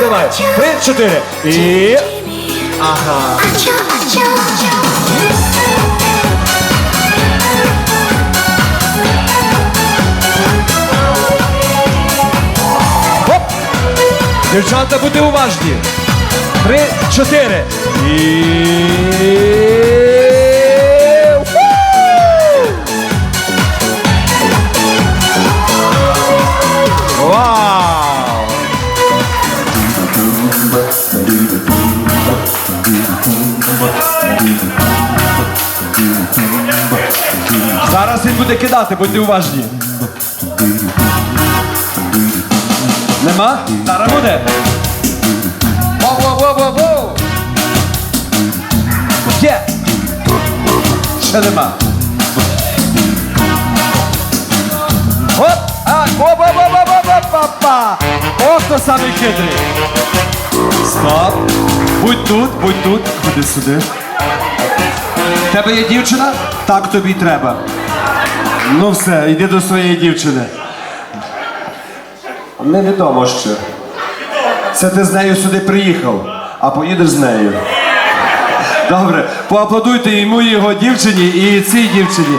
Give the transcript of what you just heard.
Давай. Три, чотири. І. Ага. Хоп! Дівчата, будьте уважні. Три, чотири. І. Зараз він буде кидати, будьте уважні. Нема? Зараз буде. Воу-воу-воу-воу-воу! Є! Ще нема. Оп! А, ба-ба-ба-ба-ба-ба-ба! О, хто самий хитрий. Стоп. Будь тут, будь тут. Ходи сюди. Тебе є дівчина? Так тобі й треба. Ну все, йди до своєї дівчини. Невідомо ще. Це ти з нею сюди приїхав, а поїдеш з нею. Добре, поаплодуйте йому і його дівчині і цій дівчині.